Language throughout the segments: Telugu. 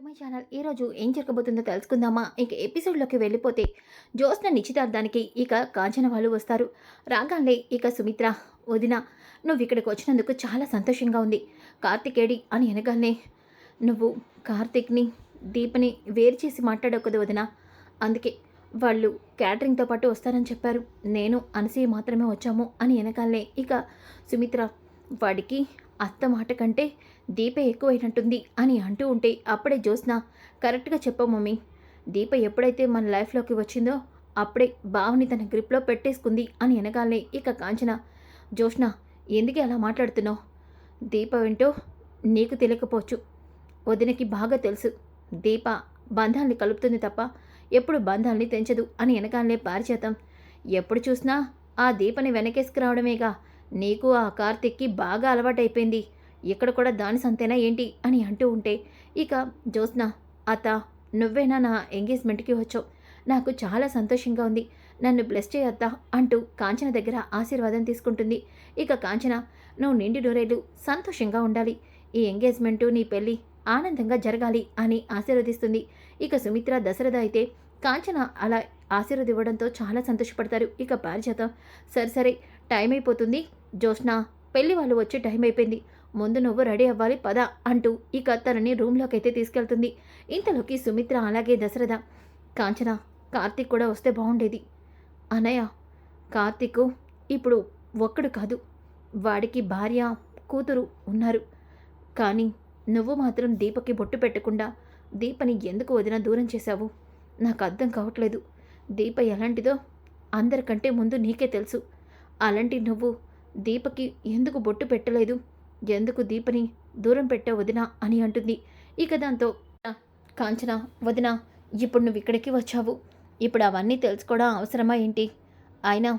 టు మై ఛానల్ ఈరోజు ఏం జరగబోతుందో తెలుసుకుందామా? ఇక ఎపిసోడ్లోకి వెళ్ళిపోతే జ్యోత్స్న నిశ్చితార్థానికి ఇక కాంచన వాళ్ళు వస్తారు. రాగానే ఇక సుమిత్ర వదిన నువ్వు ఇక్కడికి వచ్చినందుకు చాలా సంతోషంగా ఉంది. కార్తికేడి అని అనగానే నువ్వు కార్తిక్ని దీపని వేరు చేసి మాట్లాడకూడదు వదిన. అందుకే వాళ్ళు క్యాటరింగ్తో పాటు వస్తారని చెప్పారు. నేను అనసూయ మాత్రమే వచ్చాము అని వెనకాలనే ఇక సుమిత్ర వాడికి అత్త మాట కంటే దీప ఎక్కువైనట్టుంది అని అంటూ ఉంటే అప్పుడే జ్యోత్స్న కరెక్ట్గా చెప్ప మమ్మీ. దీప ఎప్పుడైతే మన లైఫ్లోకి వచ్చిందో అప్పుడే బావని తన గ్రిప్లో పెట్టేసుకుంది అని వెనకాలనే ఇక కాంచన జ్యోత్స్న ఎందుకు అలా మాట్లాడుతున్నావు? దీప వింటూ నీకు తెలియకపోవచ్చు. వదినకి బాగా తెలుసు. దీప బంధాల్ని కలుపుతుంది తప్ప ఎప్పుడు బంధాల్ని తెంచదు అని వెనకాలనే పారిచేతం ఎప్పుడు చూసినా ఆ దీపని వెనకేసుకురావడమేగా. నీకు ఆ కార్తిక్కి బాగా అలవాటైపోయింది. ఇక్కడ కూడా దాని సంతేనా ఏంటి అని అంటూ ఉంటే ఇక జ్యోత్స్న అత్త నువ్వేనా నా ఎంగేజ్మెంట్కి వచ్చావు? నాకు చాలా సంతోషంగా ఉంది. నన్ను బ్లెస్ చేయొద్దా అంటూ కాంచన దగ్గర ఆశీర్వాదం తీసుకుంటుంది. ఇక కాంచన నువ్వు నిండి నూరేళ్ళు సంతోషంగా ఉండాలి. ఈ ఎంగేజ్మెంటు నీ పెళ్ళి ఆనందంగా జరగాలి అని ఆశీర్వదిస్తుంది. ఇక సుమిత్ర దశరథ అయితే కాంచన అలా ఆశీర్వదివ్వడంతో చాలా సంతోషపడతారు. ఇక పారిజాతం సరే సరే టైం అయిపోతుంది. జ్యోత్స్న పెళ్ళి వాళ్ళు వచ్చే టైం అయిపోయింది. ముందు నువ్వు రెడీ అవ్వాలి పద అంటూ ఇక తనని రూమ్లోకి అయితే తీసుకెళ్తుంది. ఇంతలోకి సుమిత్ర అలాగే దశరథ కాంచన కార్తీక్ కూడా వస్తే బాగుండేది. అనయ్య కార్తీక్ ఇప్పుడు ఒక్కడు కాదు వాడికి భార్య కూతురు ఉన్నారు. కానీ నువ్వు మాత్రం దీపకి బొట్టు పెట్టకుండా దీపని ఎందుకు వదిన దూరం చేశావు? నాకు అర్థం కావట్లేదు. దీప ఎలాంటిదో అందరికంటే ముందు నీకే తెలుసు. అలాంటి నువ్వు దీపకి ఎందుకు బొట్టు పెట్టలేదు? ఎందుకు దీపని దూరం పెట్టావు వదినా అని అంటుంది. ఇక దాంతో కాంచన వదిన ఇప్పుడు నువ్వు ఇక్కడికి వచ్చావు. ఇప్పుడు అవన్నీ తెలుసుకోవడం అవసరమా ఏంటి? అయినా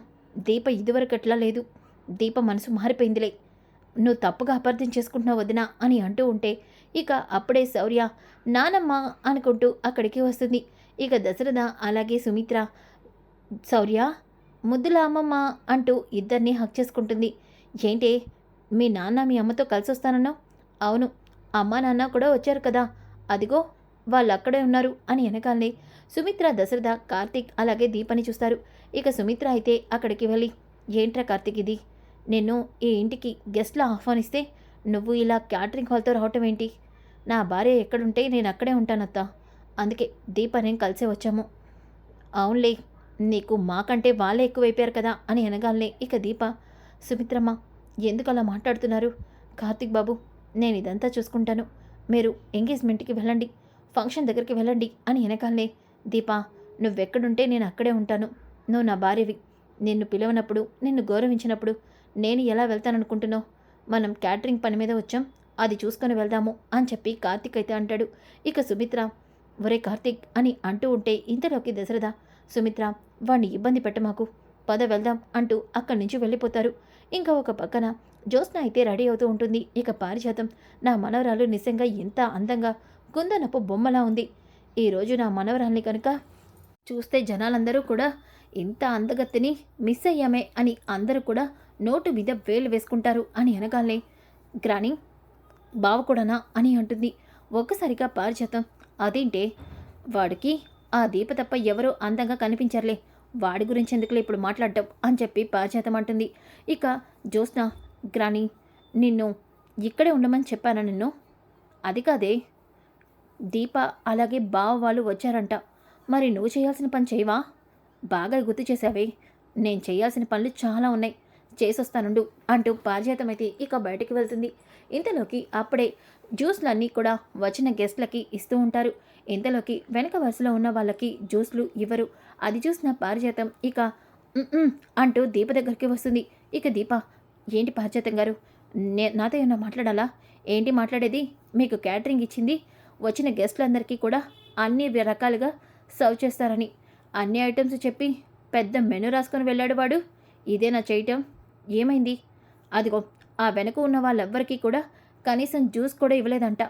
దీప ఇదివరకట్లా లేదు. దీప మనసు మారిపోయిందిలే. నువ్వు తప్పుగా అపార్థం చేసుకుంటున్నావు వదినా అని అంటూ ఉంటే ఇక అప్పుడే శౌర్య నానమ్మ అనుకుంటూ అక్కడికి వస్తుంది. ఇక దశరథ అలాగే సుమిత్ర శౌర్య ముద్దుల అమ్మమ్మ అంటూ ఇద్దరిని హక్ చేసుకుంటుంది. ఏంటి మీ నాన్న మీ అమ్మతో కలిసి వస్తానన్నావు అవును అమ్మ నాన్న కూడా వచ్చారు కదా. అదిగో వాళ్ళు అక్కడే ఉన్నారు అని వెనకాలనే సుమిత్ర దశరథ కార్తీక్ అలాగే దీపని చూస్తారు. ఇక సుమిత్ర అయితే అక్కడికి వెళ్ళి ఏంట్రా కార్తీక్ ఇది? నిన్ను ఈ ఇంటికి గెస్ట్లా ఆహ్వానిస్తే నువ్వు ఇలా క్యాటరింగ్ హాల్తో రావటం ఏంటి? నా భార్య ఎక్కడుంటే నేను అక్కడే ఉంటానత్తా. అందుకే దీప నేను కలిసే వచ్చాము. అవునులే నీకు మాకంటే వాళ్ళే ఎక్కువైపోయారు కదా అని అనగాలనే ఇక దీప సుమిత్రమ్మ ఎందుకు అలా మాట్లాడుతున్నారు? కార్తిక్ బాబు నేను ఇదంతా చూసుకుంటాను. మీరు ఎంగేజ్మెంట్కి వెళ్ళండి ఫంక్షన్ దగ్గరికి వెళ్ళండి అని వెనకాలనే దీపా నువ్వెక్కడుంటే నేను అక్కడే ఉంటాను. నువ్వు నా భార్యవి. నిన్ను పిలవనప్పుడు నిన్ను గౌరవించినప్పుడు నేను ఎలా వెళ్తాననుకుంటున్నావు మనం క్యాటరింగ్ పని మీద వచ్చాం అది చూసుకొని వెళ్దాము అని చెప్పి కార్తిక్ అయితే అంటాడు. ఇక సుమిత్ర ఒరే కార్తిక్ అని అంటూ ఉంటే ఇంతలోకి దశరథ సుమిత్ర వాణ్ణి ఇబ్బంది పెట్టమాకు. పద వెళ్దాం అంటూ అక్కడి నుంచి వెళ్ళిపోతారు. ఇంకా ఒక పక్కన జ్యోత్స్న అయితే రెడీ అవుతూ ఉంటుంది. ఇక పారిజాతం. నా మనవరాలు నిజంగా ఎంత అందంగా కుందనపు బొమ్మలా ఉంది. ఈరోజు నా మనవరాల్ని కనుక చూస్తే జనాలందరూ కూడా ఇంత అందగత్తిని మిస్ అయ్యామే అని అందరూ కూడా నోటు మీద వేలు వేసుకుంటారు అని అనగానే గ్రాని బావ కూడానా అని అంటుంది. ఒక్కసారిగా పారిజాతం. అదేంటే వాడికి ఆ దీప తప్ప ఎవరో అందంగా కనిపించర్లే. వాడి గురించి ఎందుకులే ఇప్పుడు మాట్లాడటం అని చెప్పి పారిజాతం ఇక జ్యోత్స్న గ్రాని నిన్ను ఇక్కడే ఉండమని చెప్పాను నిన్ను? అది కాదే. దీప అలాగే బావ వాళ్ళు వచ్చారంట. మరి నువ్వు చేయాల్సిన పని చేయవా? బాగా గుర్తు చేసావే నేను చేయాల్సిన పనులు చాలా ఉన్నాయి. చేసొస్తానుండు అంటూ పారిజాతమైతే ఇక బయటికి వెళ్తుంది. ఇంతలోకి అప్పుడే జ్యూస్లన్నీ కూడా వచ్చిన గెస్ట్లకి ఇస్తూ ఉంటారు. ఇంతలోకి వెనక వరుసలో ఉన్న వాళ్ళకి జ్యూస్లు ఇవ్వరు. అది చూసిన పారిజాతం ఇక అంటూ దీప దగ్గరికి వస్తుంది. ఇక దీప ఏంటి పారిజాతం గారు? నే నాతో ఏమన్నా మాట్లాడాలా? ఏంటి మాట్లాడేది? మీకు క్యాటరింగ్ ఇచ్చింది? వచ్చిన గెస్టులందరికీ కూడా అన్ని రకాలుగా సర్వ్ చేస్తారని. అన్ని ఐటమ్స్ చెప్పి పెద్ద మెనూ రాసుకొని వెళ్ళాడు వాడు. ఇదేనా చేయటం? ఏమైంది? అదిగో ఆ వెనక ఉన్న వాళ్ళెవ్వరికీ కూడా కనీసం జ్యూస్ కూడా ఇవ్వలేదంట.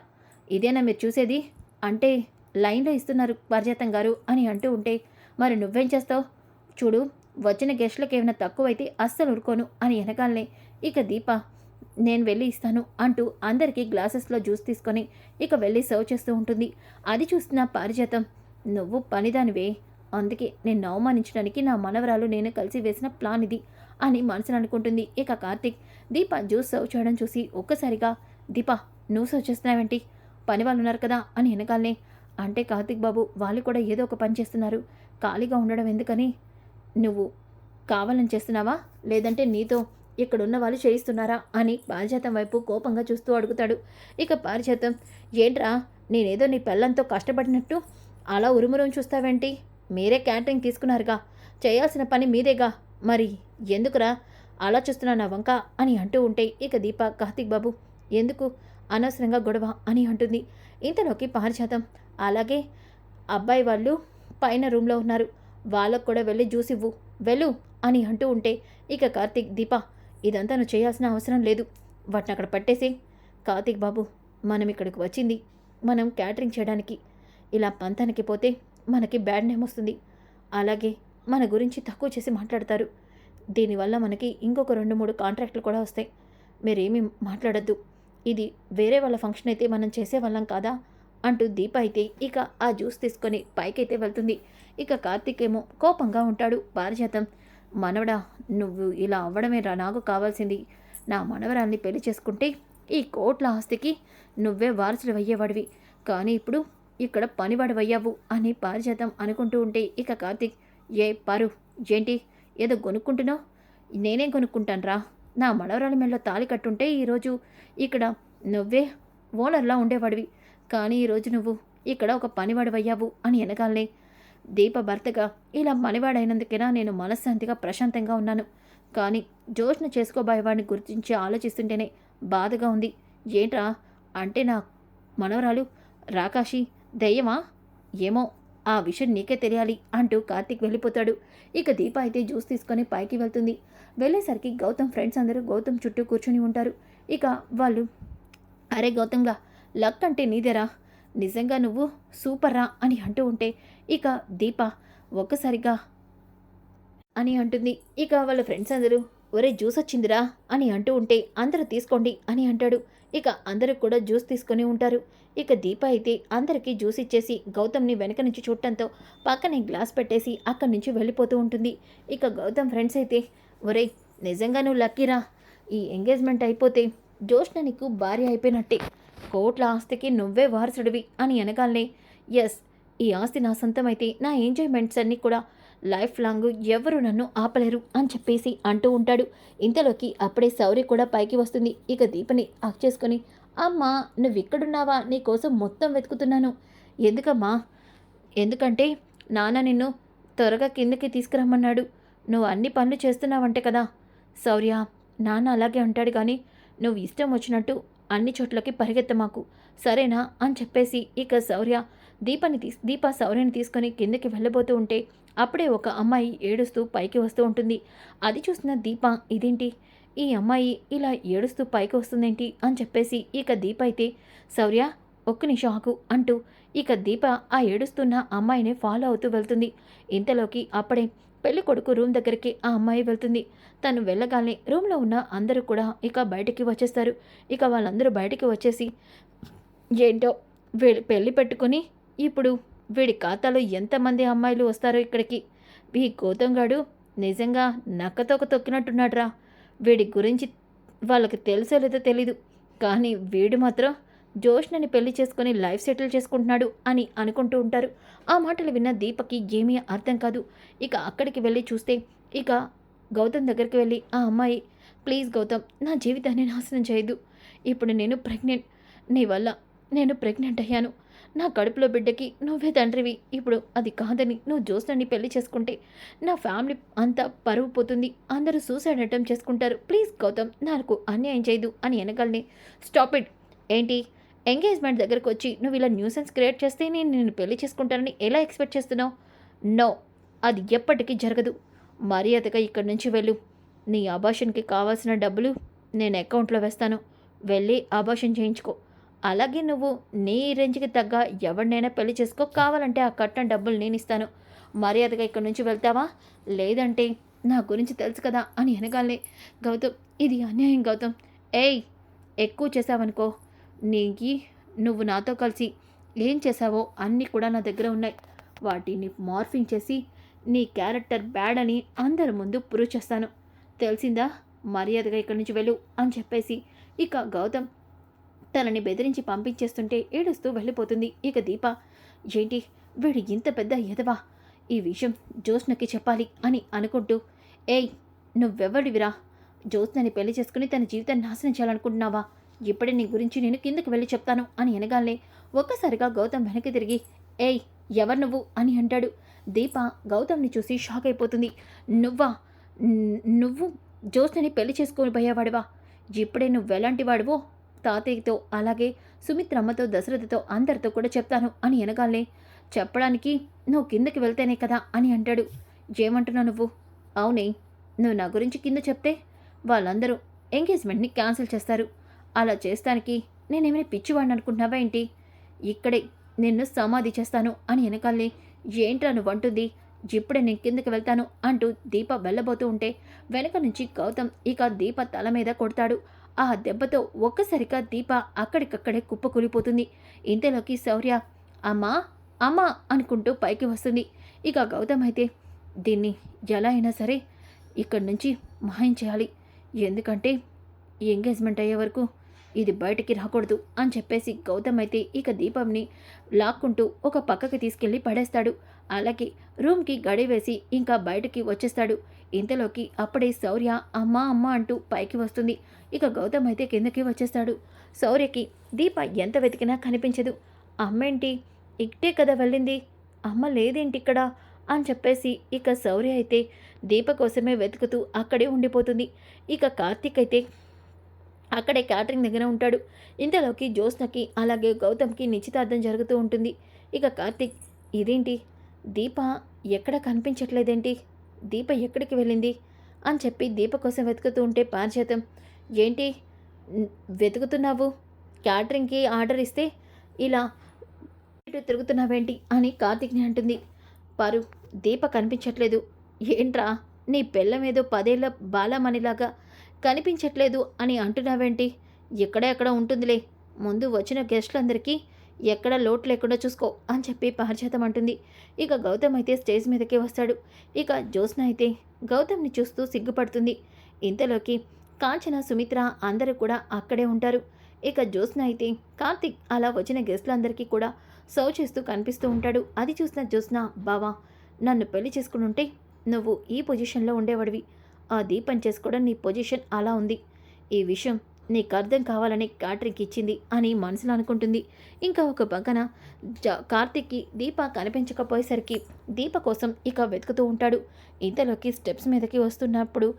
ఇదేనా మీరు చూసేది? అంటే లైన్లో ఇస్తున్నారు పరిజాతం గారు అని అంటూ ఉంటే మరి నువ్వేం చేస్తావు? చూడు వచ్చిన గెస్ట్లకు ఏమైనా తక్కువైతే అస్సలు ఉరుకోను అని వెనకాలనే ఇక దీప నేను వెళ్ళి ఇస్తాను అంటూ అందరికీ గ్లాసెస్లో జ్యూస్ తీసుకొని ఇక వెళ్ళి సర్వ్ చేస్తూ ఉంటుంది. అది చూస్తున్న పారిజాతం నువ్వు పనిదానివే అందుకే నేను అవమానించడానికి నా మనవరాలు నేను కలిసి వేసిన ప్లాన్ ఇది అని మనసును అనుకుంటుంది ఇక కార్తిక్. దీప జ్యూస్ సర్వ్ చేయడం చూసి ఒక్కసారిగా దీప నువ్వు సర్వ్ చేస్తున్నావేంటి? పని వాళ్ళు ఉన్నారు కదా అని వెనకాలనే అంటే కార్తిక్ బాబు వాళ్ళు కూడా ఏదో ఒక పని చేస్తున్నారు. ఖాళీగా ఉండడం ఎందుకని? నువ్వు కావాలని చేస్తున్నావా? లేదంటే నీతో ఇక్కడున్న వాళ్ళు చేయిస్తున్నారా? అని పారిజాతం వైపు కోపంగా చూస్తూ అడుగుతాడు. ఇక పారిజాతం ఏంట్రా నేనేదో నీ పెళ్ళంతో కష్టపడినట్టు అలా ఉరుమురం చూస్తావేంటి? మీరే క్యాటరింగ్ తీసుకున్నారుగా. చేయాల్సిన పని మీదేగా. మరి ఎందుకురా అలా చూస్తున్నా నా వంక? అని అంటూ ఉంటే ఇక దీప కార్తిక్ బాబు ఎందుకు అనవసరంగా గొడవ అని అంటుంది. ఇంతలోకి పారిజాతం. అలాగే అబ్బాయి వాళ్ళు పైన రూమ్లో ఉన్నారు. వాళ్ళకు కూడా వెళ్ళి జ్యూస్ ఇవ్వు. వెళ్ళు అని అంటూ ఉంటే ఇక కార్తీక్ దీప ఇదంతా నువ్వు చేయాల్సిన అవసరం లేదు. వాటిని అక్కడ పట్టేసి. కార్తీక్ బాబు మనం ఇక్కడికి వచ్చింది. మనం క్యాటరింగ్ చేయడానికి. ఇలా పంతానికి పోతే మనకి బ్యాడ్ నేమ్ వస్తుంది. అలాగే మన గురించి తక్కువ చేసి మాట్లాడతారు. దీనివల్ల మనకి ఇంకొక రెండు మూడు కాంట్రాక్ట్లు కూడా వస్తాయి. మీరేమీ మాట్లాడద్దు. ఇది వేరే వాళ్ళ ఫంక్షన్ అయితే మనం చేసేవాళ్ళం కాదా? అంటూ దీప అయితే ఇక ఆ జ్యూస్ తీసుకొని పైకైతే వెళ్తుంది. ఇక కార్తీక్ ఏమో కోపంగా ఉంటాడు పారిజాతం. మనవడా నువ్వు ఇలా అవ్వడమే రా నాకు కావాల్సింది. నా మనవరాల్ని పెళ్ళి చేసుకుంటే ఈ కోట్ల ఆస్తికి నువ్వే వారసుడు అయ్యేవాడివి. కానీ ఇప్పుడు ఇక్కడ పనివాడవయ్యావు అని పారిజాతం అనుకుంటూ ఉంటే ఇక కార్తీక్ ఏ పారు ఏంటి? ఏదో కొనుక్కుంటున్నావు నేనేం కొనుక్కుంటానురా నా మనవరాలి మెళ్ళలో తాళి కట్టుంటే ఈరోజు ఇక్కడ నువ్వే ఓనర్లా ఉండేవాడివి. కానీ ఈరోజు నువ్వు ఇక్కడ ఒక పనివాడివయ్యావు అని వెనకాలనే దీప భర్తగా ఇలా పనివాడైనందుకేనా నేను మనశ్శాంతిగా ప్రశాంతంగా ఉన్నాను. కానీ జోష్ను చేసుకోబోయేవాడిని గుర్తించి ఆలోచిస్తుంటేనే బాధగా ఉంది. ఏంట్రా? అంటే నా మనవరాలు రాకాశి దయ్యమా? ఏమో ఆ విషయం నీకే తెలియాలి అంటూ కార్తీక్ వెళ్ళిపోతాడు. ఇక దీప అయితే జ్యూస్ తీసుకొని పైకి వెళ్తుంది. వెళ్ళేసరికి గౌతమ్ ఫ్రెండ్స్ అందరూ గౌతమ్ చుట్టూ కూర్చొని ఉంటారు. ఇక వాళ్ళు అరే గౌతమ్గా లక్ అంటే నీదేరా? నిజంగా నువ్వు సూపర్ రా అని అంటూ ఉంటే ఇక దీప ఒక్కసారిగా అని అంటుంది. ఇక వాళ్ళ ఫ్రెండ్స్ అందరూ ఒరే జ్యూస్ వచ్చిందిరా? అని అంటూ ఉంటే అందరూ తీసుకోండి అని అంటాడు. ఇక అందరూ కూడా జ్యూస్ తీసుకొని ఉంటారు. ఇక దీప అయితే అందరికీ జ్యూస్ ఇచ్చేసి గౌతమ్ని వెనక నుంచి చూడటంతో పక్కనే గ్లాస్ పెట్టేసి అక్కడి నుంచి వెళ్ళిపోతూ ఉంటుంది. ఇక గౌతమ్ ఫ్రెండ్స్ అయితే ఒరే నిజంగా నువ్వు లక్కీరా ఈ ఎంగేజ్మెంట్ అయిపోతే జోష్న నీకు భార్య అయిపోయినట్టే. కోట్ల ఆస్తికి నువ్వే వారసుడివి అని అనగానే ఎస్ ఈ ఆస్తి నా సొంతమైతే నా ఎంజాయ్మెంట్స్ అన్నీ కూడా లైఫ్ లాంగ్ ఎవరు నన్ను ఆపలేరు అని చెప్పేసి అంటూ ఉంటాడు. ఇంతలోకి అప్పుడే సౌరి కూడా పైకి వస్తుంది. ఇక దీపని ఆఫ్ చేసుకొని అమ్మా నువ్వు ఇక్కడున్నావా నీ కోసం మొత్తం వెతుకుతున్నాను. ఎందుకమ్మా? ఎందుకంటే నాన్న నిన్ను త్వరగా కిందకి తీసుకురమ్మన్నాడు. నువ్వు అన్ని పనులు చేస్తున్నావంటే కదా? శౌర్య నాన్న అలాగే అంటాడు కానీ నువ్వు ఇష్టం వచ్చినట్టు అన్ని చోట్లకి పరిగెత్తమాకు సరేనా? అని చెప్పేసి ఇక శౌర్య దీపని తీ దీప శౌర్యని తీసుకొని కిందకి వెళ్ళబోతూ ఉంటే అప్పుడే ఒక అమ్మాయి ఏడుస్తూ పైకి వస్తూ ఉంటుంది. అది చూసిన దీప ఇదేంటి? ఈ అమ్మాయి ఇలా ఏడుస్తూ పైకి వస్తుందేంటి? అని చెప్పేసి ఇక దీప అయితే శౌర్య ఒక్క నిషాకు అంటూ ఇక దీప ఆ ఏడుస్తున్న అమ్మాయిని ఫాలో అవుతూ వెళ్తుంది. ఇంతలోకి అప్పుడే పెళ్ళి కొడుకు రూమ్ దగ్గరికి ఆ అమ్మాయి వెళ్తుంది. తను వెళ్ళగానే రూమ్లో ఉన్న అందరూ కూడా ఇక బయటికి వచ్చేస్తారు. ఇక వాళ్ళందరూ బయటికి వచ్చేసి ఏంటో వీడి పెళ్ళి పెట్టుకొని ఇప్పుడు వీడి ఖాతాలో ఎంతమంది అమ్మాయిలు వస్తారో ఇక్కడికి. ఈ గౌతంగాడు నిజంగా నక్కతోక తొక్కినట్టున్నాడురా. వీడి గురించి వాళ్ళకి తెలుసో లేదో తెలీదు. కానీ వీడు మాత్రం జోష్నని పెళ్ళి చేసుకొని లైఫ్ సెటిల్ చేసుకుంటున్నాడు అని అనుకుంటూ ఉంటారు. ఆ మాటలు విన్న దీపకి ఏమీ అర్థం కాదు. ఇక అక్కడికి వెళ్ళి చూస్తే ఇక గౌతమ్ దగ్గరికి వెళ్ళి ఆ అమ్మాయి ప్లీజ్ గౌతమ్ నా జీవితాన్ని నాశనం చేయదు. ఇప్పుడు నేను ప్రెగ్నెంట్. నీ వల్ల నేను ప్రెగ్నెంట్ అయ్యాను. నా కడుపులో బిడ్డకి నువ్వే తండ్రివి. ఇప్పుడు అది కాదని నువ్వు జోస్నని పెళ్ళి చేసుకుంటే నా ఫ్యామిలీ అంతా పరువు పోతుంది. అందరూ సూసైడ్ అటెంప్ట్ చేసుకుంటారు. ప్లీజ్ గౌతమ్ నాకు అన్యాయం చేయదు అని వెనకాలని స్టాప్ ఇట్. ఏంటి? ఎంగేజ్మెంట్ దగ్గరకు వచ్చి నువ్వు ఇలా న్యూసెన్స్ క్రియేట్ చేస్తే నేను నిన్ను పెళ్ళి చేసుకుంటానని ఎలా ఎక్స్పెక్ట్ చేస్తున్నావు? నో అది ఎప్పటికీ జరగదు. మర్యాదగా ఇక్కడి నుంచి వెళ్ళు. నీ అబాషన్కి కావాల్సిన డబ్బులు నేను అకౌంట్లో వేస్తాను. వెళ్ళి అబాషన్ చేయించుకో. అలాగే నువ్వు నీ రేంజ్కి తగ్గ ఎవరినైనా పెళ్ళి చేసుకో. కావాలంటే ఆ కట్టిన డబ్బులు నేను ఇస్తాను. మర్యాదగా ఇక్కడి నుంచి వెళ్తావా? లేదంటే నా గురించి తెలుసు కదా అని అనగానే గౌతమ్ ఇది అన్యాయం గౌతమ్. ఏయ్ ఎక్కువ చేసావనుకో. నీకి నువ్వు నాతో కలిసి ఏం చేసావో అన్నీ కూడా నా దగ్గర ఉన్నాయి. వాటిని మార్ఫింగ్ చేసి నీ క్యారెక్టర్ బ్యాడ్ అని అందరి ముందు ప్రూవ్ చేస్తాను. తెలిసిందా? మర్యాదగా ఇక్కడి నుంచి వెళ్ళు అని చెప్పేసి ఇక గౌతమ్ తనని బెదిరించి పంపించేస్తుంటే ఏడుస్తూ వెళ్ళిపోతుంది. ఇక దీప ఏంటి? వీడు ఇంత పెద్ద ఎదవా? ఈ విషయం జ్యోత్స్నకి చెప్పాలి అని అనుకుంటూ ఏయ్ నువ్వెవడివిరా? జ్యోత్స్నని పెళ్ళి చేసుకుని తన జీవితాన్ని నాశనం చేయాలనుకుంటున్నావా? ఇప్పుడే నీ గురించి నేను కిందకు వెళ్ళి చెప్తాను అని అనగానే ఒక్కసారిగా గౌతమ్ వెనక్కి తిరిగి ఏయ్ ఎవరు నువ్వు? అని అంటాడు. దీప గౌతమ్ని చూసి షాక్ అయిపోతుంది. నువ్వా? నువ్వు జ్యోత్స్నని పెళ్ళి చేసుకొని పోయేవాడివా? ఇప్పుడే నువ్వెలాంటి వాడివో? తాతయ్యతో అలాగే సుమిత్రమ్మతో దశరథతో అందరితో కూడా చెప్తాను అని అనగానే చెప్పడానికి నువ్వు కిందకి వెళ్తేనే కదా? అని అంటాడు. ఏమంటున్నావు నువ్వు? అవునే నువ్వు నా గురించి కింద చెప్తే వాళ్ళందరూ ఎంగేజ్మెంట్ని క్యాన్సిల్ చేస్తారు. అలా చేస్తానికి నేనేమైనా పిచ్చివాడిని అనుకుంటున్నావా ఏంటి? ఇక్కడే నిన్ను సమాధి చేస్తాను అని వెనకాలే ఏంట్రా నువ్వు? అంటుంది. ఇప్పుడే నేను కిందకి వెళ్తాను అంటూ దీప వెళ్ళబోతూ ఉంటే వెనక నుంచి గౌతమ్ ఇక దీప తల మీద కొడతాడు. ఆ దెబ్బతో ఒక్కసారిగా దీప అక్కడికక్కడే కుప్పకూలిపోతుంది ఇంతలోకి శౌర్య అమ్మా అమ్మా అనుకుంటూ పైకి వస్తుంది. ఇక గౌతమ్ అయితే దీన్ని ఎలా అయినా సరే ఇక్కడి నుంచి మాయం చేయాలి. ఎందుకంటే ఎంగేజ్మెంట్ అయ్యే వరకు ఇది బయటికి రాకూడదు అని చెప్పేసి గౌతమ్ అయితే ఇక దీపంని లాక్కుంటూ ఒక పక్కకి తీసుకెళ్ళి పడేస్తాడు. అలాగే రూమ్కి గడి వేసి ఇంకా బయటికి వచ్చేస్తాడు. ఇంతలోకి అప్పుడే శౌర్య అమ్మ అమ్మ అంటూ పైకి వస్తుంది. ఇక గౌతమ్ అయితే కిందకి వచ్చేస్తాడు. శౌర్యకి దీప ఎంత వెతికినా కనిపించదు. అమ్మేంటి? ఇట్టే కదా వెళ్ళింది. అమ్మ లేదేంటి ఇక్కడ? అని చెప్పేసి ఇక శౌర్య అయితే దీప కోసమే వెతుకుతూ అక్కడే ఉండిపోతుంది. ఇక కార్తీక్ అయితే అక్కడే క్యాటరింగ్ దగ్గర ఉంటాడు. ఇంతలోకి జ్యోత్స్నకి అలాగే గౌతమ్కి నిశ్చితార్థం జరుగుతూ ఉంటుంది. ఇక కార్తిక్ ఇదేంటి? దీప ఎక్కడ కనిపించట్లేదేంటి? దీప ఎక్కడికి వెళ్ళింది? అని చెప్పి దీప కోసం వెతుకుతూ ఉంటే పారిచేతం ఏంటి? వెతుకుతున్నావు? క్యాటరింగ్కి ఆర్డర్ ఇస్తే ఇలా ఇటు తిరుగుతున్నావేంటి? అని కార్తిక్ని అంటుంది. పారు దీప కనిపించట్లేదు. ఏంట్రా? నీ పెళ్ళం ఏదో పదేళ్ళ బాలమణిలాగా కనిపించట్లేదు అని అంటున్నావేంటి? ఎక్కడ ఎక్కడ ఉంటుందిలే. ముందు వచ్చిన గెస్టులందరికీ ఎక్కడ లోటు లేకుండా చూసుకో అని చెప్పి పారిజాతం అంటుంది. ఇక గౌతమ్ అయితే స్టేజ్ మీదకే వస్తాడు. ఇక జ్యోత్స్న అయితే గౌతమ్ని చూస్తూ సిగ్గుపడుతుంది. ఇంతలోకి కాంచన సుమిత్ర అందరూ కూడా అక్కడే ఉంటారు. ఇక జ్యోత్స్న అయితే కార్తిక్ అలా వచ్చిన గెస్టులందరికీ కూడా సర్వ్ చేస్తూ కనిపిస్తూ ఉంటాడు. అది చూసిన జ్యోత్స్న బావా నన్ను పెళ్ళి చేసుకుని ఉంటే నువ్వు ఈ పొజిషన్లో ఉండేవాడివి. ఆ దీపం చేసుకోవడం నీ పొజిషన్ అలా ఉంది. ఈ విషయం నీకు అర్థం కావాలని క్యాటరింగ్కి ఇచ్చింది అని మనసులో అనుకుంటుంది. ఇంకా ఒక పక్కన జ కార్తిక్కి దీప కనిపించకపోయేసరికి దీప కోసం ఇక వెతుకుతూ ఉంటాడు. ఇంతలోకి స్టెప్స్ మీదకి వస్తున్నప్పుడు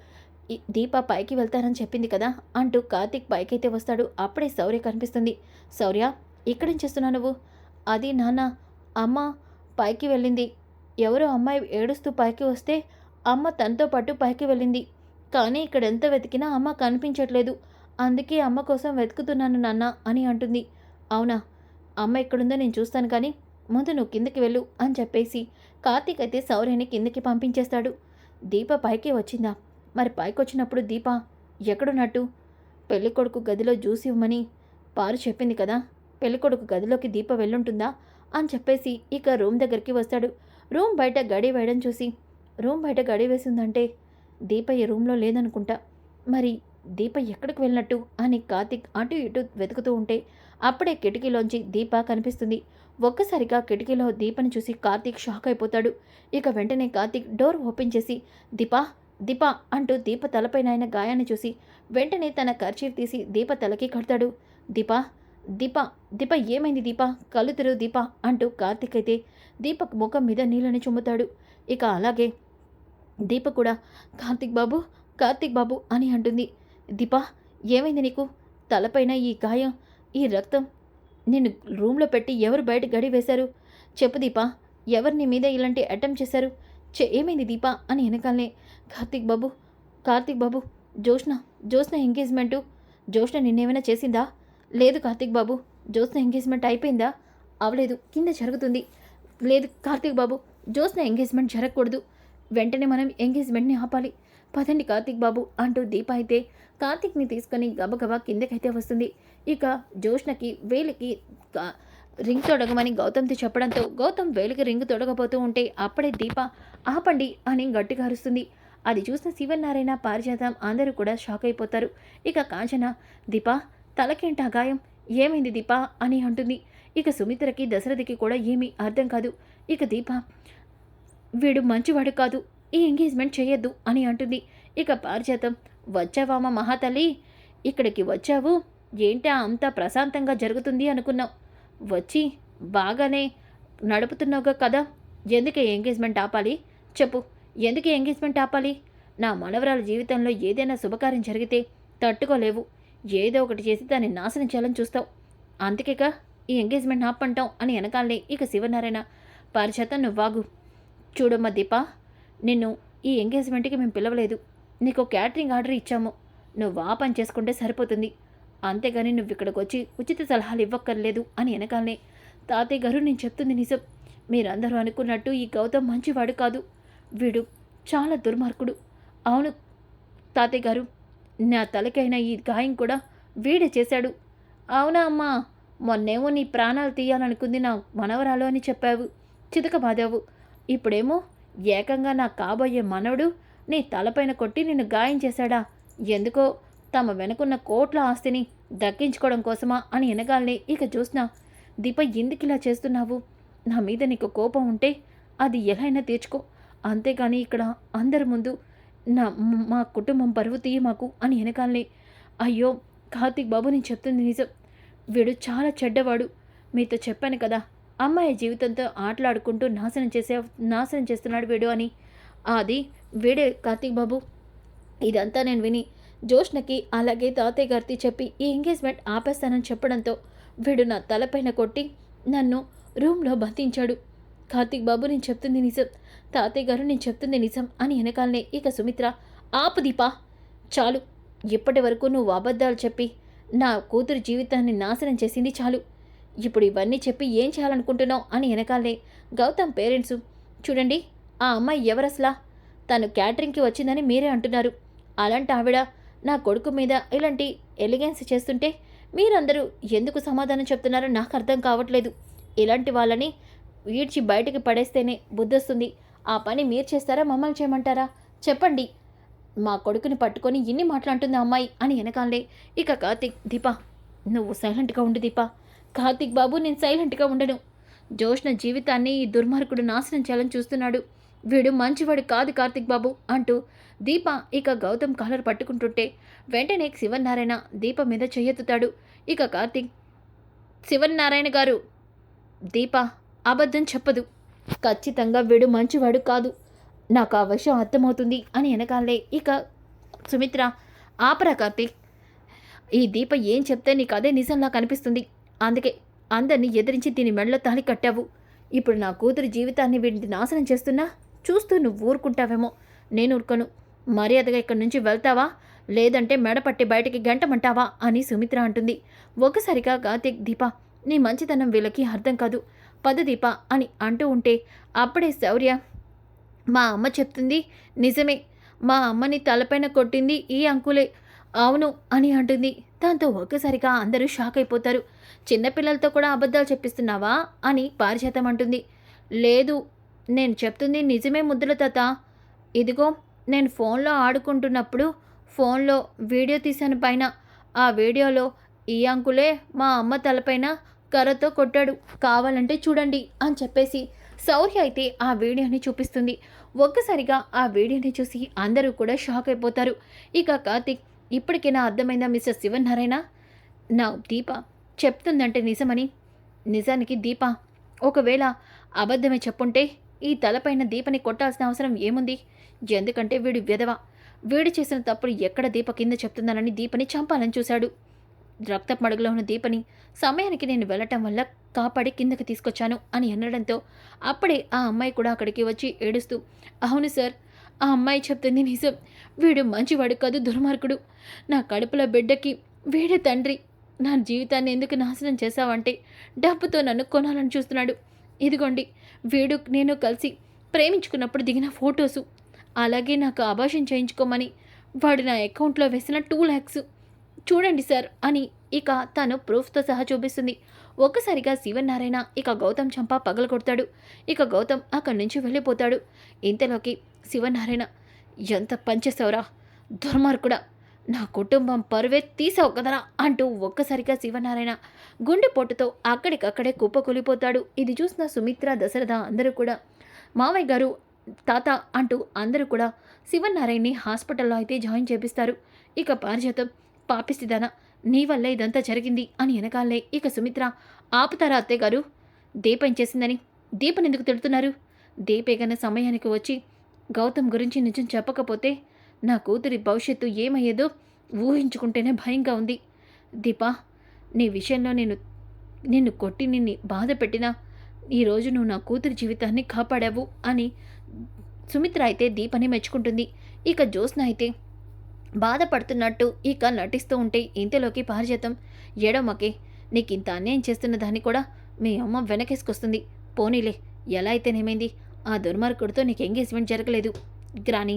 దీప పైకి వెళ్తానని చెప్పింది కదా అంటూ కార్తిక్ పైకైతే వస్తాడు. అప్పుడే శౌర్య కనిపిస్తుంది. శౌర్య ఇక్కడేం చేస్తున్నావు నువ్వు? అది నాన్న అమ్మ పైకి వెళ్ళింది. ఎవరో అమ్మాయి ఏడుస్తూ పైకి వస్తే అమ్మ తనతో పాటు పైకి వెళ్ళింది. కానీ ఇక్కడ ఎంత వెతికినా అమ్మ కనిపించట్లేదు. అందుకే అమ్మ కోసం వెతుకుతున్నాను నాన్న అని అంటుంది. అవునా? అమ్మ ఎక్కడుందో నేను చూస్తాను కానీ ముందు నువ్వు కిందకి వెళ్ళు అని చెప్పేసి కార్తీక్ అయితే సౌర్యని కిందకి పంపించేస్తాడు. దీప పైకి వచ్చిందా? మరి పైకి వచ్చినప్పుడు దీప ఎక్కడున్నట్టు? పెళ్ళికొడుకు గదిలో జ్యూస్ ఇవ్వమని పారు చెప్పింది కదా. పెళ్ళికొడుకు గదిలోకి దీప వెళ్ళుంటుందా అని చెప్పేసి ఇక రూమ్ దగ్గరికి వస్తాడు. రూమ్ బయట గడి వేయడం చూసి రూమ్ బయట గడివేసిందంటే దీపయ్య దీప రూమ్లో లేదనుకుంటా. మరి దీప ఎక్కడికి వెళ్ళినట్టు? అని కార్తిక్ అటు ఇటు వెతుకుతూ ఉంటే అప్పుడే కిటికీలోంచి దీప కనిపిస్తుంది. ఒక్కసారిగా కిటికీలో దీపని చూసి కార్తీక్ షాక్ అయిపోతాడు. ఇక వెంటనే కార్తీక్ డోర్ ఓపెన్ చేసి దీపా దీప అంటూ దీప తలపైన ఆయన గాయాన్ని చూసి వెంటనే తన కర్చీఫ్ తీసి దీప తలకి కడతాడు. దీపా దీప దీప ఏమైంది దీప? కళ్ళు తెరువు దీప అంటూ కార్తీక్ అయితే దీపక్ ముఖం మీద నీళ్ళని చుమ్ముతాడు. ఇక అలాగే దీప కూడా కార్తీక్ బాబు కార్తీక్ బాబు అని అంటుంది. దీప ఏమైంది నీకు? తలపైన ఈ గాయం ఈ రక్తం నిన్ను రూమ్లో పెట్టి ఎవరు బయట గడి వేశారు? చెప్పు దీప ఎవరు నీ మీద ఇలాంటి అటెంప్ట్ చేశారు? చె ఏమైంది దీప అని వెనకాలనే కార్తీక్ బాబు కార్తీక్ బాబు జోష్న జోష్న ఎంగేజ్మెంటు జోష్న నిన్నేమైనా చేసిందా? లేదు కార్తీక్ బాబు జోష్న ఎంగేజ్మెంట్ అయిపోయిందా? అవలేదు కింద జరుగుతుంది. లేదు కార్తీక్ బాబు జోష్న ఎంగేజ్మెంట్ జరగకూడదు. వెంటనే మనం ఎంగేజ్మెంట్ని ఆపాలి. పదండి కార్తీక్ బాబు అంటూ దీప అయితే కార్తీక్ని తీసుకొని గబగబా కిందకైతే వస్తుంది. ఇక జోష్నకి వేలికి రింగ్ తొడగమని గౌతమ్తో చెప్పడంతో గౌతమ్ వేలికి రింగ్ తొడగబోతూ ఉంటే అప్పుడే దీప ఆపండి అని గట్టిగా అరుస్తుంది. అది చూసిన శివనారాయణ పారిజాతం అందరూ కూడా షాక్ అయిపోతారు. ఇక కాంచన దీప తలకేంటా గాయం? ఏమైంది దీప? అని అంటుంది. ఇక సుమిత్రకి దశరథకి కూడా ఏమీ అర్థం కాదు. ఇక దీప వీడు మంచివాడు కాదు. ఈ ఎంగేజ్మెంట్ చేయొద్దు అని అంటుంది. ఇక పారిజాతం వచ్చావామా మహాతల్లి ఇక్కడికి వచ్చావు? ఏంటా అంతా ప్రశాంతంగా జరుగుతుంది అనుకున్నావు? వచ్చి బాగానే నడుపుతున్నావుగా కదా. ఎందుకు ఎంగేజ్మెంట్ ఆపాలి? చెప్పు ఎందుకు ఎంగేజ్మెంట్ ఆపాలి? నా మనవరాల జీవితంలో ఏదైనా శుభకార్యం జరిగితే తట్టుకోలేవు. ఏదో ఒకటి చేసి దాన్ని నాశనం చేయాలని చూస్తావు. అందుకేగా ఈ ఎంగేజ్మెంట్ ఆపంటాం అని వెనకాలనే ఇక శివనారాయణ. పారిచేత నువ్వాగు చూడమ్మా దీప నిన్ను ఈ ఎంగేజ్మెంట్కి మేము పిలవలేదు. నీకు క్యాటరింగ్ ఆర్డర్ ఇచ్చాము. నువ్వు ఆ పని చేసుకుంటే సరిపోతుంది. అంతేగాని నువ్వు ఇక్కడికి వచ్చి ఉచిత సలహాలు ఇవ్వక్కర్లేదు అని వెనకాలనే. తాతయ్య గారు నేను చెప్తుంది నిజం. మీరందరూ అనుకున్నట్టు ఈ గౌతమ్ మంచివాడు కాదు. వీడు చాలా దుర్మార్గుడు. అవును తాతయ్య గారు నా తలకైన ఈ గాయం కూడా వీడే చేశాడు. అవునా అమ్మా? మొన్నేమో నీ ప్రాణాలు తీయాలనుకుంది నా మనవరాలు అని చెప్పావు. చితక బాధావు ఇప్పుడేమో ఏకంగా నా కాబోయే మనవడు నీ తలపైన కొట్టి నిన్ను గాయం చేశాడా? ఎందుకో తమ వెనుకున్న కోట్ల ఆస్తిని దక్కించుకోవడం కోసమా అని ఎనగాలని ఇక చూసినా దీప ఎందుకు ఇలా చేస్తున్నావు? నా మీద నీకు కోపం ఉంటే అది ఎలాయినా తీర్చుకో. అంతేగాని ఇక్కడ అందరి ముందు నా మా కుటుంబం పరువు తీయ మాకు అని వెనకాలని అయ్యో కార్తీక్ బాబు నేను చెప్తుంది నిజం. వీడు చాలా చెడ్డవాడు. మీతో చెప్పాను కదా అమ్మాయి జీవితంతో ఆటలాడుకుంటూ నాశనం చేసే నాశనం చేస్తున్నాడు వీడు అని. అది వీడే కార్తీక్ బాబు. ఇదంతా నేను విని జోష్నకి అలాగే తాతయ్య గారితో చెప్పి ఈ ఎంగేజ్మెంట్ ఆపేస్తానని చెప్పడంతో వీడు నా తలపైన కొట్టి నన్ను రూమ్లో బంధించాడు. కార్తీక్ బాబు నేను చెప్తుంది నిజం. తాతయ్య గారు నేను చెప్తుంది నిజం అని వెనకాలనే ఇక సుమిత్ర ఆపు దీపా చాలు. ఇప్పటి వరకు నువ్వు అబద్ధాలు చెప్పి నా కూతురు జీవితాన్ని నాశనం చేసింది చాలు. ఇప్పుడు ఇవన్నీ చెప్పి ఏం చేయాలనుకుంటున్నావు అని వెనకాలే. గౌతమ్ పేరెంట్స్ చూడండి ఆ అమ్మాయి ఎవరసలా? తను క్యాటరింగ్కి వచ్చిందని మీరే అంటున్నారు. అలాంటి ఆవిడ నా కొడుకు మీద ఇలాంటి ఎలిగెన్స్ చేస్తుంటే మీరందరూ ఎందుకు సమాధానం చెప్తున్నారో నాకు అర్థం కావట్లేదు. ఇలాంటి వాళ్ళని ఈడ్చి బయటికి పడేస్తేనే బుద్ధొస్తుంది. ఆ పని మీరు చేస్తారా మమ్మల్ని చేయమంటారా? చెప్పండి. మా కొడుకుని పట్టుకొని ఇన్ని మాట్లాడుతుంది అమ్మాయి అని వెనకాలే. ఇక కార్తీక్ దీపా నువ్వు సైలెంట్గా ఉండు దీపా. కార్తీక్ బాబు నేను సైలెంట్గా ఉండను. జోష్న జీవితాన్ని ఈ దుర్మార్గుడు నాశనం చేయాలని చూస్తున్నాడు. వీడు మంచివాడు కాదు కార్తీక్ బాబు అంటూ దీప ఇక గౌతమ్ కాలర్ పట్టుకుంటుంటే వెంటనే శివనారాయణ దీప మీద చెయ్యెత్తుతాడు. ఇక కార్తీక్ శివనారాయణ గారు దీప అబద్ధం చెప్పదు. ఖచ్చితంగా వీడు మంచివాడు కాదు. నాకు ఆ విషయం అర్థమవుతుంది అని వెనకాలే ఇక సుమిత్ర ఆపరా కార్తీక్ ఈ దీప ఏం చెప్తే నీకు అదే నిజంలా కనిపిస్తుంది. అందుకే అందరినీ ఎదిరించి దీని మెడలో తాళి కట్టావు. ఇప్పుడు నా కూతురి జీవితాన్ని వీటిని నాశనం చేస్తున్నా? చూస్తూ నువ్వు ఊరుకుంటావేమో. నేను ఊరుకోను. మర్యాదగా ఇక్కడి నుంచి వెళ్తావా? లేదంటే మెడ పట్టి బయటికి గంటమంటావా? అని సుమిత్ర అంటుంది. ఒకసారిగా కార్తీక్ దీప నీ మంచితనం వీళ్ళకి అర్థం కాదు. పద దీప అని అంటూ ఉంటే అప్పుడే శౌర్య మా అమ్మ చెప్తుంది నిజమే మా అమ్మని తలపైన కొట్టింది ఈ అంకులే. అవును అని అంటుంది. దాంతో ఒక్కసారిగా అందరూ షాక్ అయిపోతారు. చిన్నపిల్లలతో కూడా అబద్ధాలు చెప్పిస్తున్నావా? అని పారిజాతం అంటుంది. లేదు నేను చెప్తుంది నిజమే ముద్దుల తాత. ఇదిగో నేను ఫోన్లో ఆడుకుంటున్నప్పుడు ఫోన్లో వీడియో తీశాను పైన. ఆ వీడియోలో ఈ అంకులే మా అమ్మ తలపైన కర్రతో కొట్టాడు. కావాలంటే చూడండి అని చెప్పేసి శౌర్య అయితే ఆ వీడియోని చూపిస్తుంది. ఒక్కసారిగా ఆ వీడియోని చూసి అందరూ కూడా షాక్ అయిపోతారు. ఇక కార్తిక్ ఇప్పటికైనా అర్థమైందా మిస్టర్ శివనారాయణ? నా దీప చెప్తుందంటే నిజమని. నిజానికి దీప ఒకవేళ అబద్ధమే చెప్పుంటే ఈ తలపైన దీపని కొట్టాల్సిన అవసరం ఏముంది? ఎందుకంటే వీడు వెధవ. వీడు చేసిన తప్పుడు ఎక్కడ దీప కింద చెప్తున్నానని దీపని చంపాలని చూశాడు. రక్తపు మడుగులో ఉన్న దీపని సమయానికి నేను వెళ్ళటం వల్ల కాపాడి కిందకి తీసుకొచ్చాను అని అనడంతో అప్పుడే ఆ అమ్మాయి కూడా అక్కడికి వచ్చి ఏడుస్తూ అవును సార్ ఆ అమ్మాయి చెప్తుంది నిజం. వీడు మంచివాడు కాదు దుర్మార్గుడు. నా కడుపులో బిడ్డకి వీడే తండ్రి. నా జీవితాన్ని ఎందుకు నాశనం చేశావంటే డబ్బుతో నన్ను కొనాలని చూస్తున్నాడు. ఇదిగోండి వీడు నేను కలిసి ప్రేమించుకున్నప్పుడు దిగిన ఫొటోసు. అలాగే నాకు అభాషణ చేయించుకోమని వాడు నా అకౌంట్లో వేసిన టూ ల్యాక్స్ చూడండి సార్ అని ఇక తను ప్రూఫ్తో సహా చూపిస్తుంది. ఒక్కసారిగా శివనారాయణ ఇక గౌతమ్ చంప పగల కొడతాడు ఇక గౌతమ్ అక్కడి నుంచి వెళ్ళిపోతాడు. ఇంతలోకి శివనారాయణ ఎంత పంచేశావురా? దుర్మార్గుడా! నా కుటుంబం పరువే తీసావు కదరా! అంటూ ఒక్కసారిగా శివనారాయణ గుండెపోటుతో అక్కడికక్కడే కుప్పకూలిపోతాడు. ఇది చూసిన సుమిత్ర దశరథ అందరూ కూడా మావయ్య గారు తాత అంటూ అందరూ కూడా శివనారాయణని హాస్పిటల్లో అయితే జాయిన్ చేపిస్తారు. ఇక పారిజాతం పాపిస్తిదానా. నీ వల్లే ఇదంతా జరిగింది అని వెనకాలే ఇక సుమిత్ర. ఆపుతారా అత్తయ్య గారు దీపం చేసిందని. దీపని ఎందుకు తిడుతున్నారు? దీపేగన సమయానికి వచ్చి గౌతమ్ గురించి నిజం చెప్పకపోతే నా కూతురి భవిష్యత్తు ఏమయ్యేదో ఊహించుకుంటేనే భయంగా ఉంది. దీపా నీ విషయంలో నేను నిన్ను కొట్టి నిన్ను బాధ పెట్టినా ఈరోజు నువ్వు నా కూతురి జీవితాన్ని కాపాడావు అని సుమిత్ర అయితే దీపని మెచ్చుకుంటుంది. ఇక జ్యోత్స్న అయితే బాధపడుతున్నట్టు ఇక నటిస్తూ ఉంటే ఇంతలోకి పారిజాతం. ఏడమ్మకే నీకు ఇంత అన్యాయం చేస్తున్న దాన్ని కూడా మీ అమ్మ వెనకేసుకొస్తుంది. పోనీలే ఎలా అయితేనేమైంది ఆ దుర్మార్గుడితో నీకు ఎంగేజ్మెంట్ జరగలేదు. గ్రాని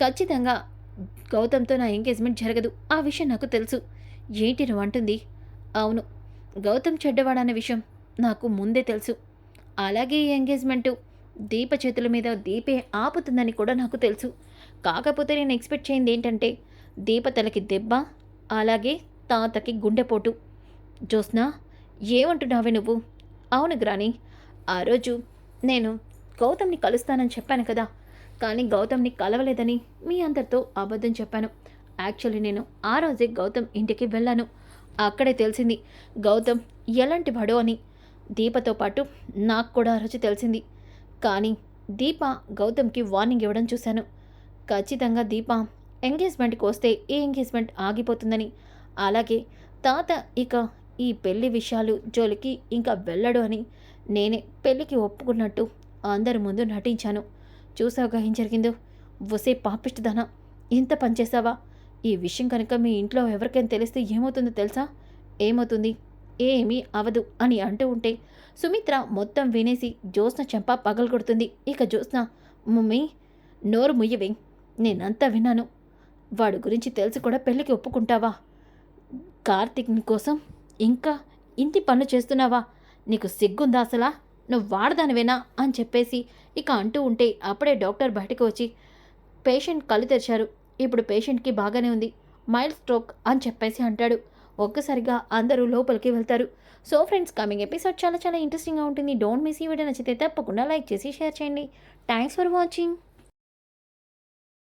ఖచ్చితంగా గౌతమ్తో నా ఎంగేజ్మెంట్ జరగదు. ఆ విషయం నాకు తెలుసు. ఏంటి నువ్వు అంటుంది? అవును గౌతమ్ చెడ్డవాడన్న విషయం నాకు ముందే తెలుసు. అలాగే ఈ ఎంగేజ్మెంటు దీప చేతుల మీద దీపే ఆపుతుందని కూడా నాకు తెలుసు. కాకపోతే నేను ఎక్స్పెక్ట్ చేయింది ఏంటంటే దీప తలకి దెబ్బ అలాగే తాతకి గుండెపోటు. జ్యోత్స్న ఏమంటున్నావే నువ్వు? అవును గ్రాని ఆ రోజు నేను గౌతమ్ని కలుస్తానని చెప్పాను కదా కానీ గౌతమ్ని కలవలేదని మీ అందరితో అబద్ధం చెప్పాను. యాక్చువల్లీ నేను ఆ రోజే గౌతమ్ ఇంటికి వెళ్ళాను. అక్కడే తెలిసింది గౌతమ్ ఎలాంటి వాడో అని. దీపతో పాటు నాకు కూడా ఆ రోజు తెలిసింది కానీ దీప గౌతమ్కి వార్నింగ్ ఇవ్వడం చూశాను. ఖచ్చితంగా దీప ఎంగేజ్మెంట్కి వస్తే ఈ ఎంగేజ్మెంట్ ఆగిపోతుందని. అలాగే తాత ఇక ఈ పెళ్ళి విషయాలు జోలికి ఇంకా వెళ్ళడు అని నేనే పెళ్ళికి ఒప్పుకున్నట్టు అందరి ముందు నటించాను. చూసావుగా ఏం జరిగిందో? వసే పాపిష్టదనా. ఇంత పనిచేసావా ఈ విషయం కనుక మీ ఇంట్లో ఎవరికైనా తెలిస్తే ఏమవుతుందో తెలుసా? ఏమవుతుంది? ఏమీ అవదు అని అంటూ ఉంటే సుమిత్ర మొత్తం వినేసి జ్యోత్స్న చెంప పగలగొడుతుంది. ఇక జ్యోత్స్న మమ్మీ నోరు ముయ్యవే. నేనంతా విన్నాను. వాడి గురించి తెలిసి కూడా పెళ్ళికి ఒప్పుకుంటావా? కార్తిక్ కోసం ఇంకా ఇంటి పనులు చేస్తున్నావా? నీకు సిగ్గుందా అసలా? నువ్వు వాడదానివేనా? అని చెప్పేసి ఇక అంటూ ఉంటే అప్పుడే డాక్టర్ బయటకు వచ్చి పేషెంట్ కళ్ళు తెరిచారు. ఇప్పుడు పేషెంట్కి బాగానే ఉంది. మైల్డ్ స్ట్రోక్ అని చెప్పేసి అంటాడు. ఒక్కసారిగా అందరూ లోపలికి వెళ్తారు. సో ఫ్రెండ్స్ కమింగ్ ఎపిసోడ్ చాలా చాలా ఇంట్రెస్టింగ్గా ఉంటుంది. డోంట్ మిస్ ఈ వీడియో నచ్చితే తప్పకుండా లైక్ చేసి షేర్ చేయండి. Thanks for watching.